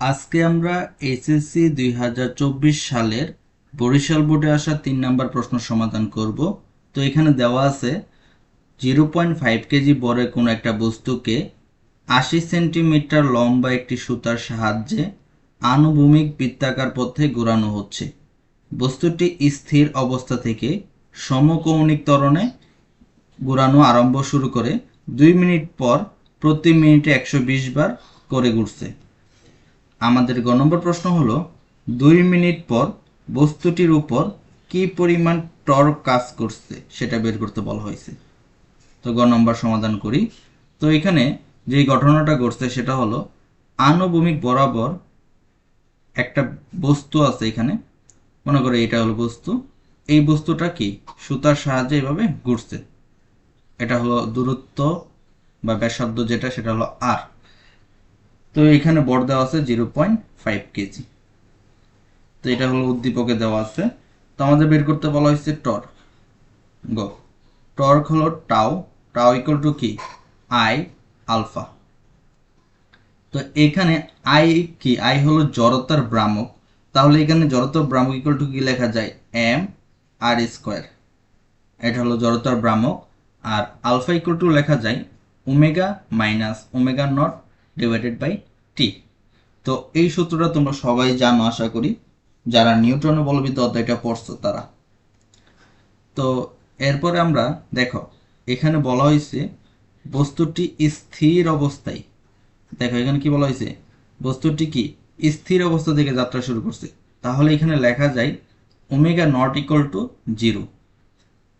আজকে আমরা এইচএসসি দুই হাজার চব্বিশ সালের বরিশাল বোর্ডে আসা তিন নাম্বার প্রশ্ন সমাধান করব। তো এখানে দেওয়া আছে জিরো পয়েন্ট ফাইভ কেজি বড় কোনো একটা বস্তুকে আশি সেন্টিমিটার লম্বা একটি সুতার সাহায্যে আনুভূমিক বৃত্তাকার পথে ঘোরানো হচ্ছে। বস্তুটি স্থির অবস্থা থেকে সমকৌণিক ত্বরণে ঘোরানো আরম্ভ শুরু করে দুই মিনিট পর প্রতি মিনিটে একশো বিশ বার করে ঘুরছে। আমাদের গ নম্বর প্রশ্ন হলো, দুই মিনিট পর বস্তুটির উপর কি পরিমাণ টর্ক কাজ করছে সেটা বের করতে বলা হয়েছে। তো গ নম্বর সমাধান করি। তো এখানে যে ঘটনাটা ঘটছে সেটা হলো, আনুভূমিক বরাবর একটা বস্তু আছে এখানে। মনে করো এটা হলো বস্তু। এই বস্তুটা কি সুতার সাহায্যে এইভাবে ঘুরছে? এটা হলো দূরত্ব বা ব্যাসার্ধ যেটা, সেটা হলো আর তো এখানে বর দেওয়া আছে জিরো পয়েন্ট ফাইভ কেজি তো এটা হলো উদ্দীপকে দেওয়া আছে। তো আমাদের বের করতে বলা হয়েছে টর গো। টর্ক হলো টাও টাও ইকুয়াল টু কি? আই আলফা তো এখানে আই কি? আই হলো জড়তার ভ্রামক। তাহলে এখানে জড়তার ভ্রামক ইকুয়াল টু কি লেখা যায়? এম আর স্কোয়ার এটা হলো জড়তার ভ্রামক। আর আলফা ইকুয়াল টু লেখা যায় omega minus omega naught divided by T তো এই সূত্রটা তোমরা সবাই জানো, আশা করি। যারা নিউটনের বলবিত অধ্যায়টা পড়ছো তারা। তো এরপরে আমরা, দেখো, এখানে বলা হয়েছে বস্তুটি স্থির অবস্থায়। দেখো, এখানে কি বলা হয়েছে? বস্তুটি কি? স্থির অবস্থা থেকে যাত্রা শুরু করছে। তাহলে এখানে লেখা যায় omega naught equal to zero.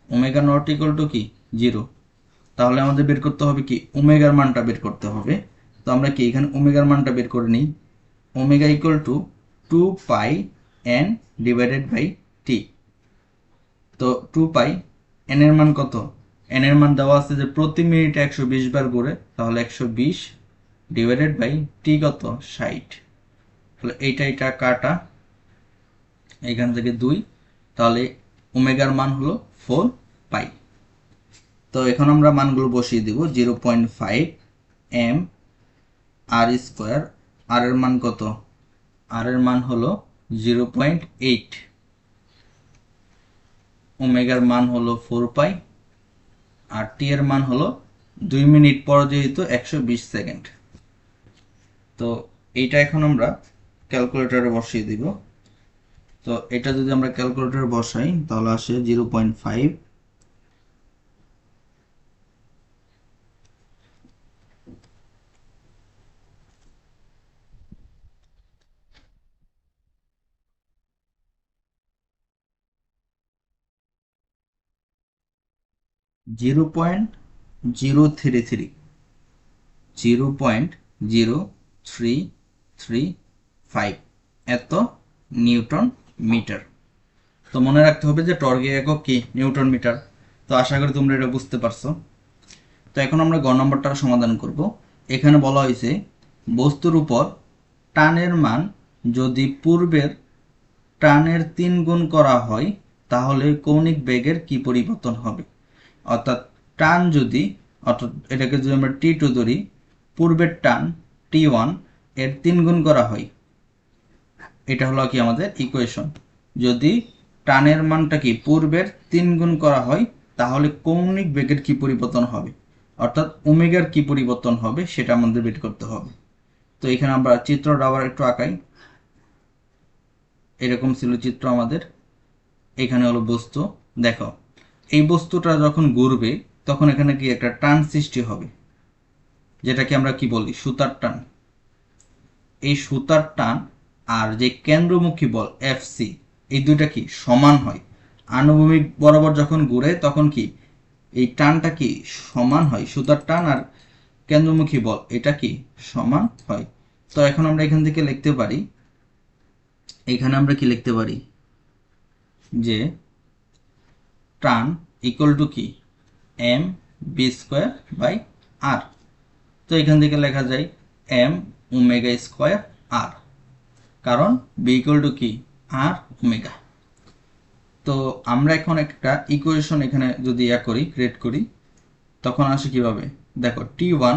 Omega naught equal to কি? জিরো। তাহলে আমাদের বের করতে হবে কি? ওমেগার মানটা বের করতে হবে। তো আমরা কি এখানে ওমেগার মানটা বের করে নিই? Omega equal to two pi N divided by T তো টু পাই এন এর মান কত? এন এর মান দেওয়া আছে যে প্রতি মিনিটে একশো বিশ বার করে তাহলে একশো বিশ ডিভাইডেড বাই টি কত? ষাট। তাহলে এইটা এটা কাটা। এখান থেকে দুই। তাহলে ওমেগার মান হলো ফোর পাই তো এখন আমরা মানগুলো বসিয়ে দিব zero point five M R square আর এর মান কত? আর এর মান হলো জিরো পয়েন্ট এইট ওমেগার মান হলো ফোর পাই আর টি এর মান হলো দুই মিনিট পর যেহেতু একশো বিশ সেকেন্ড। তো এইটা এখন আমরা ক্যালকুলেটরে বসিয়ে দিব। তো এটা যদি আমরা ক্যালকুলেটরে বসাই, তাহলে আসে zero point five zero point zero three three zero point zero three three five এত নিউটন মিটার। তো মনে রাখতে হবে যে টর্গের একক কি? Newton metre. তো আশা করি তোমরা এটা বুঝতে পারছ। তো এখন আমরা গ নম্বরটা সমাধান করব। এখানে বলা হয়েছে, বস্তুর উপর টানের মান যদি পূর্বের টানের তিন গুণ করা হয়, তাহলে কৌণিক বেগের কি পরিবর্তন হবে? অর্থাৎ টান যদি, অর্থাৎ এটাকে যদি আমরা টি টু ধরি, পূর্বের টান টি ওয়ানের তিন গুণ করা হয়। এটা হলো কি আমাদের ইকুয়েশন যদি টানের মানটা কি পূর্বের তিন গুণ করা হয়, তাহলে কৌণিক বেগের কি পরিবর্তন হবে? অর্থাৎ ওমেগার কি পরিবর্তন হবে, সেটা আমাদের বের করতে হবে। তো এখানে আমরা চিত্রটা আবার একটু আঁকাই। এরকম ছিল চিত্র আমাদের। এখানে হলো বস্তু। দেখো এই বস্তুটা যখন ঘুরবে তখন এখানে কি একটা টান সৃষ্টি হবে, যেটাকে আমরা কি বলি? সুতার টান। এই সুতার টান আর যে কেন্দ্রমুখী বল এফ সি এই দুইটা কি সমান হয়? আনুভূমিক বরাবর যখন ঘুরে, তখন কি এই টানটা কি সমান হয়? সুতার টান আর কেন্দ্রমুখী বল, এটা কি সমান হয়? তো এখন আমরা এখান থেকে লিখতে পারি, এখানে আমরা কি লিখতে পারি? যে টান ইকুয়াল টু কি? M B square by R তো এখান থেকে লেখা যায় এম ওমেগা স্কোয়ার আর কারণ বি ইকুয়াল টু কি? আর ওমেগা তো আমরা এখন একটা ইকুয়েশন এখানে যদি ইয়া করি ক্রিয়েট করি, তখন আসে কীভাবে? দেখো T one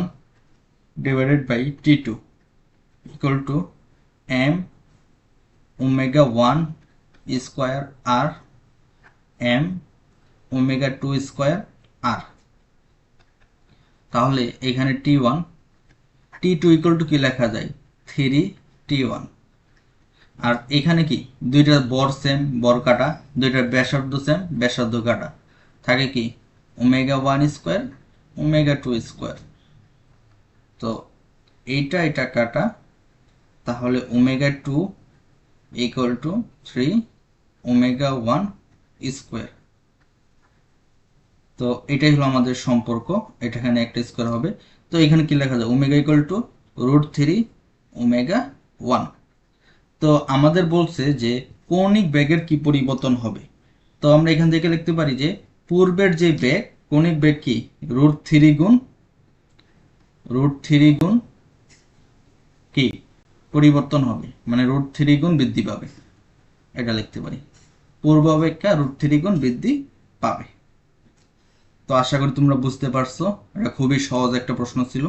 divided by T two equal to M omega one square R M omega two square R তাহলে এখানে T one T two equal to কি লেখা যায়? থ্রি টি ওয়ান আর এখানে কি? দুইটার বর সেম বর কাটা দুইটার ব্যাসার্ধ সেম ব্যাসার্ধ কাটা। থাকে কি? Omega one square omega two square তো এইটা, এটা কাটা, তাহলে omega two equal to three omega one square তো এটাই হলো আমাদের সম্পর্ক। এটা এখানে একটা স্কোয়ার হবে। তো এখানে কি লেখা যায়? Omega equal to root three omega one তো আমাদের বলছে যে কৌণিক বেগের কি পরিবর্তন হবে? তো আমরা এখান থেকে লিখতে পারি যে পূর্বের যে বেগ, কৌণিক বেগ কি? রুট থ্রি গুণ রুট থ্রি গুণ কি? পরিবর্তন হবে। মানে রুট থ্রি গুণ বৃদ্ধি পাবে। এটা লিখতে পারি। পূর্ব অপেক্ষা রুট থ্রি গুণ বৃদ্ধি পাবে। তো আশা করি তোমরা বুঝতে পারছ। এটা খুবই সহজ একটা প্রশ্ন ছিল।